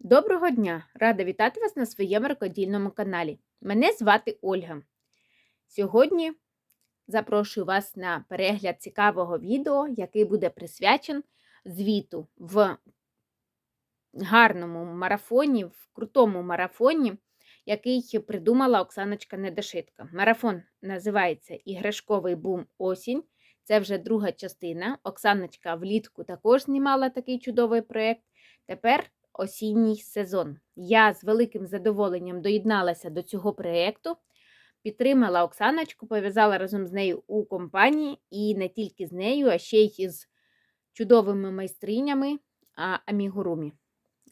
Доброго дня! Рада вітати вас на своєму рукодільному каналі. Мене звати Ольга. Сьогодні запрошую вас на перегляд цікавого відео, який буде присвячен звіту в гарному марафоні, в крутому марафоні, який придумала Оксаночка Недошитка. Марафон називається Іграшковий бум осінь. Це вже друга частина. Оксаночка влітку також знімала такий чудовий проєкт. Тепер осінній сезон. Я з великим задоволенням доєдналася до цього проєкту, підтримала Оксаночку, пов'язала разом з нею у компанії, і не тільки з нею, а ще й з чудовими майстринями Амігурумі.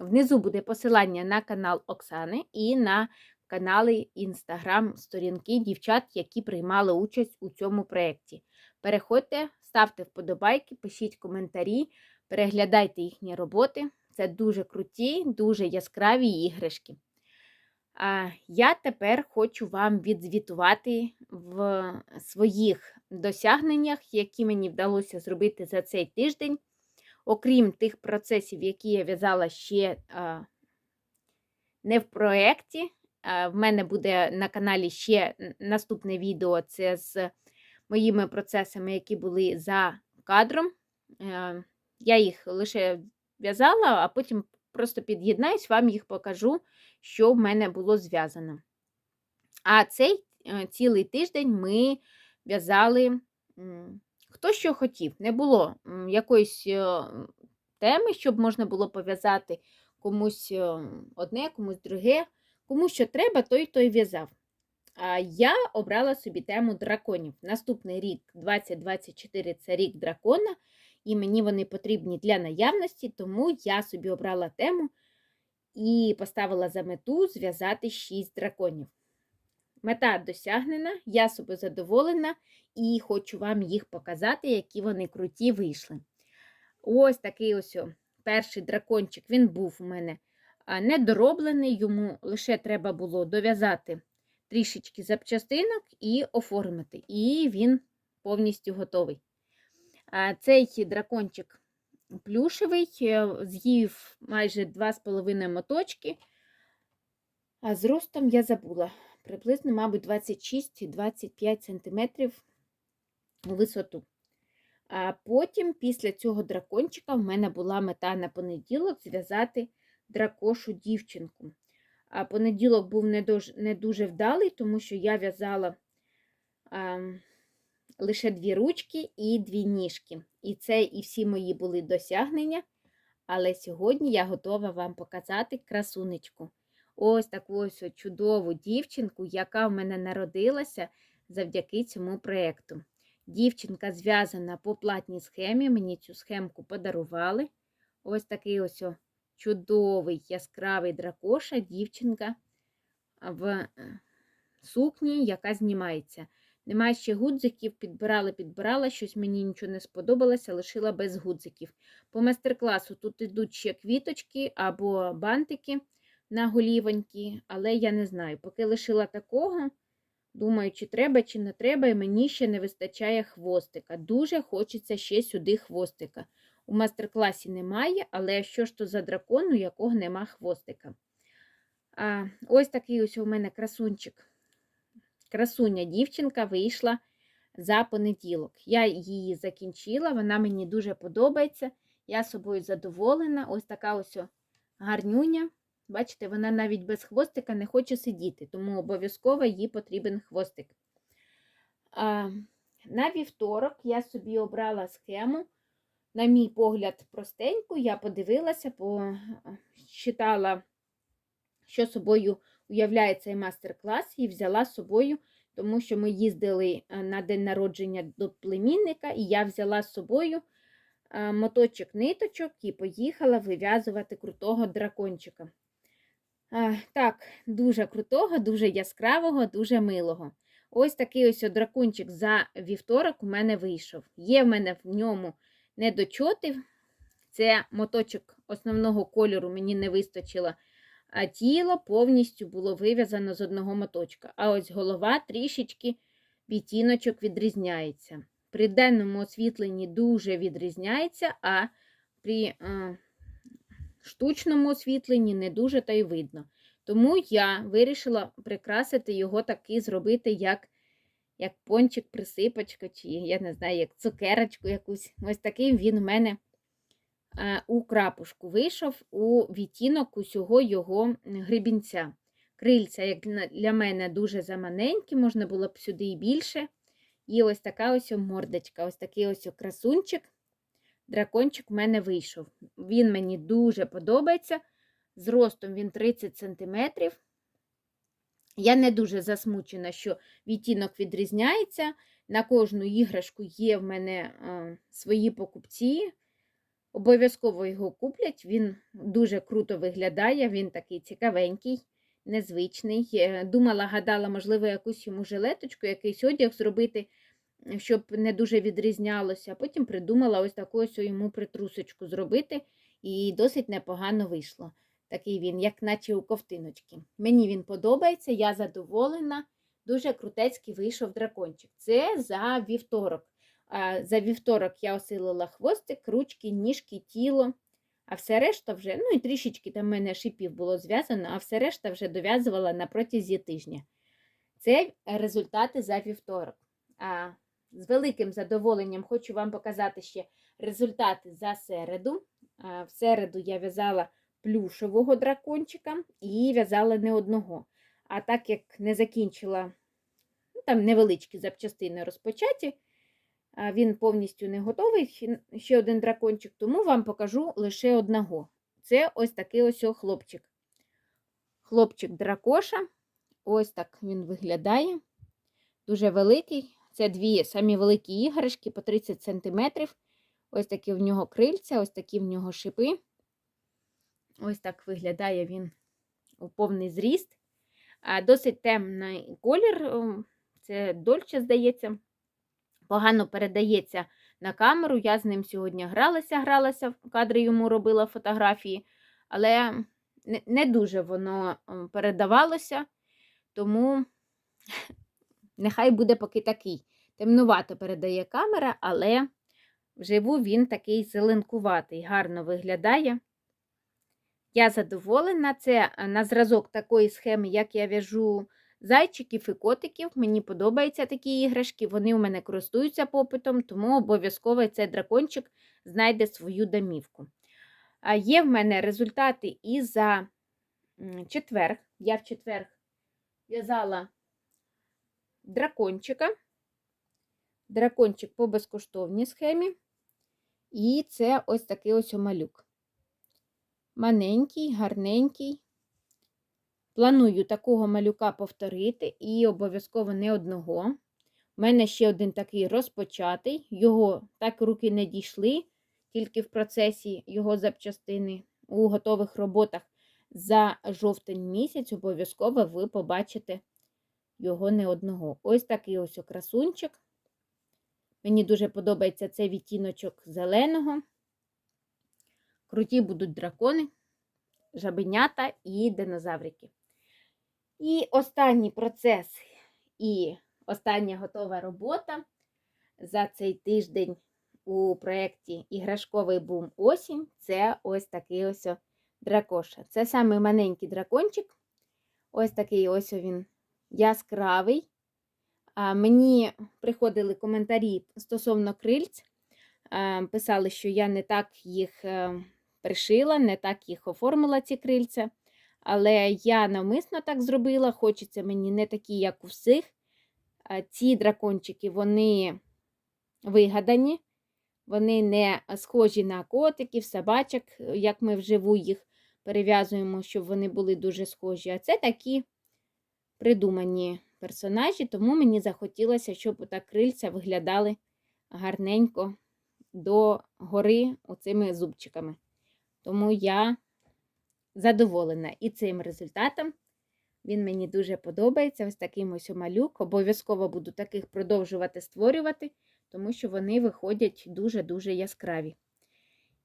Внизу буде посилання на канал Оксани і на канали Інстаграм сторінки дівчат, які приймали участь у цьому проєкті. Переходьте, ставте вподобайки, пишіть коментарі, переглядайте їхні роботи. Це дуже круті, дуже яскраві іграшки. А Я тепер хочу вам відзвітувати в своїх досягненнях, які мені вдалося зробити за цей тиждень. Окрім тих процесів, які я в'язала ще не в проєкті. В мене буде на каналі ще наступне відео це з моїми процесами, які були за кадром. Е, я їх лише в'язала, а потім просто під'єднаюсь, вам їх покажу, що в мене було зв'язано. А цей е, цілий тиждень ми в'язали хто що хотів. Не було якоїсь е, теми, щоб можна було пов'язати комусь е, одне, комусь друге. Кому що треба, той той в'язав. А я обрала собі тему драконів. Наступний рік, 2024, це рік дракона і мені вони потрібні для наявності, тому я собі обрала тему і поставила за мету зв'язати 6 драконів. Мета досягнена, я собі задоволена і хочу вам їх показати, які вони круті вийшли. Ось такий ось перший дракончик він був у мене недороблений, йому лише треба було дов'язати трішечки запчастинок і оформити. І він повністю готовий. Цей дракончик плюшевий, е, з'їв майже 2,5 моточки, а зростом я забула приблизно, мабуть, 26-25 см у висоту. А потім, після цього дракончика, в мене була мета на понеділок зв'язати дракошу дівчинку. А понеділок був не дуже, не дуже вдалий, тому що я в'язала лише дві ручки і дві ніжки. І це і всі мої були досягнення. Але сьогодні я готова вам показати красунечку. Ось таку ось чудову дівчинку, яка в мене народилася завдяки цьому проєкту. Дівчинка зв'язана по платній схемі, мені цю схемку подарували. Ось такий ось чудовий яскравий дракоша, дівчинка в сукні, яка знімається. Немає ще гудзиків, підбирала, підбирала, щось мені нічого не сподобалося, лишила без гудзиків. По майстер-класу тут йдуть ще квіточки або бантики на голівоньки, але я не знаю. Поки лишила такого, думаю, чи треба, чи не треба, і мені ще не вистачає хвостика. Дуже хочеться ще сюди хвостика. У майстер-класі немає, але що ж то за дракон, у якого нема хвостика. А, Ось такий ось у мене красунчик красуня дівчинка вийшла за понеділок. Я її закінчила, вона мені дуже подобається. Я собою задоволена. Ось така ось гарнюня. Бачите, вона навіть без хвостика не хоче сидіти, тому обов'язково їй потрібен хвостик. А, На вівторок я собі обрала схему. На мій погляд, простеньку, я подивилася, почитала, що собою уявляє цей мастер-клас і взяла з собою, тому що ми їздили е, на день народження до племінника, і я взяла з собою е, моточок ниточок і поїхала вив'язувати крутого дракончика. Так, дуже крутого, дуже яскравого, дуже милого. Ось такий ось дракончик за вівторок у мене вийшов. Є в мене в ньому недочоти. Це моточок основного кольору мені не вистачило а тіло повністю було вив'язано з одного моточка. А ось голова трішечки відтіночок відрізняється. При денному освітленні дуже відрізняється, а при е, штучному освітленні не дуже та й видно. Тому я вирішила прикрасити його таки зробити як, як пончик, присипочка, чи я не знаю, як цукерочку якусь. Ось такий він в мене у крапушку вийшов у відтінок усього його грибінця. Крильця, як для- мене, дуже заманенькі, можна було б сюди і більше. І ось така ось мордочка, ось такий ось красунчик. Дракончик в мене вийшов. Він мені дуже подобається. Зростом він 30 см. Я не дуже засмучена, що відтінок відрізняється. На кожну іграшку є в мене е, свої покупці. Обов'язково його куплять. Він дуже круто виглядає, він такий цікавенький, незвичний. Е, Думала, гадала, можливо, якусь йому жилеточку, якийсь одяг зробити, щоб не дуже відрізнялося. Потім придумала ось таку ось йому притрусочку зробити, і досить непогано вийшло. Такий він, як наче у ковтиночки. Мені він подобається, я задоволена. Дуже крутецький вийшов дракончик. Це за вівторок. За вівторок я осилила хвостик, ручки, ніжки, тіло. А все решта вже, ну і трішечки там мене шипів було зв'язано, а все решта вже дов'язувала на протязі тижня. Це результати за вівторок. А з великим задоволенням хочу вам показати ще результати за середу. А, В середу я в'язала плюшевого дракончика і в'язала не одного. А так як не закінчила, ну, там невеличкі запчастини розпочаті, він повністю не готовий, ще- один дракончик, тому вам покажу лише одного. Це ось такий ось хлопчик. Хлопчик дракоша. Ось так він виглядає. Дуже великий. Це дві самі великі іграшки по 30 см. Ось такі в нього крильця, ось такі в нього шипи. Ось так виглядає він у повний зріст. Досить темний колір. Це дольче, здається. Погано передається на камеру. Я з ним сьогодні гралася, гралася, в кадри йому робила фотографії, але не, дуже воно передавалося, тому нехай буде поки такий. Темнувато передає камера, але вживу він такий зеленкуватий, гарно виглядає. Я задоволена. Це е, на зразок такої схеми, як я в'яжу зайчиків і котиків. Мені подобаються такі іграшки, вони у мене користуються попитом, тому обов'язково цей дракончик знайде свою домівку. Є в мене результати і за четверг. Я в четверг в'язала дракончика. Дракончик по безкоштовній схемі. І це ось такий ось малюк. Маленький, гарненький. Планую такого малюка повторити і обов'язково не одного. У мене ще один такий розпочатий. Його так руки не дійшли, тільки в процесі його запчастини у готових роботах за жовтень місяць. Обов'язково ви побачите його не одного. Ось такий ось красунчик. Мені дуже подобається цей відтіночок зеленого. Круті будуть дракони, жабенята і динозаврики. І останній процес і остання готова робота за цей тиждень у проєкті Іграшковий бум осінь це ось такий ось дракоша. Це самий маленький дракончик. Ось такий ось він яскравий. А, Мені приходили коментарі стосовно крильць. Писали, що я не так їх е, пришила, не так їх оформила, ці крильця. Але я навмисно так зробила, хочеться мені не такі, як у всіх. Ці дракончики, вони вигадані, вони не схожі на котиків, собачок, як ми вживу їх перев'язуємо, щоб вони були дуже схожі. А це такі придумані персонажі, тому мені захотілося, щоб так крильця виглядали гарненько до гори оцими зубчиками. Тому я задоволена і цим результатом. Він мені дуже подобається. Ось таким ось малюк. Обов'язково буду таких продовжувати створювати, тому що вони виходять дуже-дуже яскраві.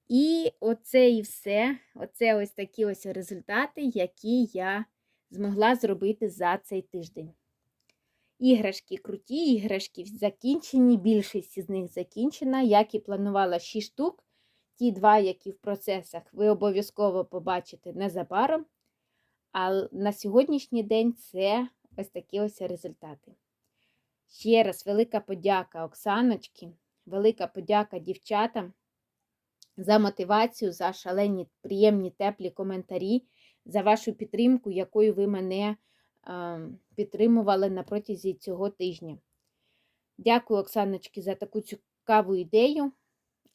І оце і все. Оце ось такі ось результати, які я змогла зробити за цей тиждень. Іграшки круті, іграшки закінчені, більшість з них закінчена, як і планувала 6 штук. Ті два, які в процесах, ви обов'язково побачите незабаром. А на сьогоднішній день це ось такі ось результати. Ще раз велика подяка Оксаночки, велика подяка дівчатам за мотивацію, за шалені, приємні, теплі коментарі, за вашу підтримку, якою ви мене підтримували на протязі цього тижня. Дякую, Оксаночки, за таку цікаву ідею.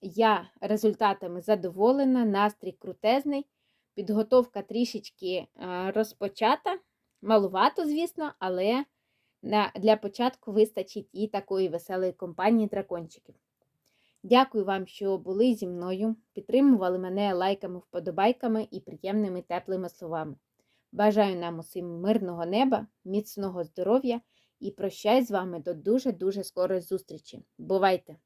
Я результатами задоволена, настрій крутезний, підготовка трішечки розпочата. Малувато, звісно, але для початку вистачить і такої веселої компанії дракончиків. Дякую вам, що були зі мною, підтримували мене лайками, вподобайками і приємними теплими словами. Бажаю нам усім мирного неба, міцного здоров'я і прощай з вами до дуже-дуже скорої зустрічі. Бувайте!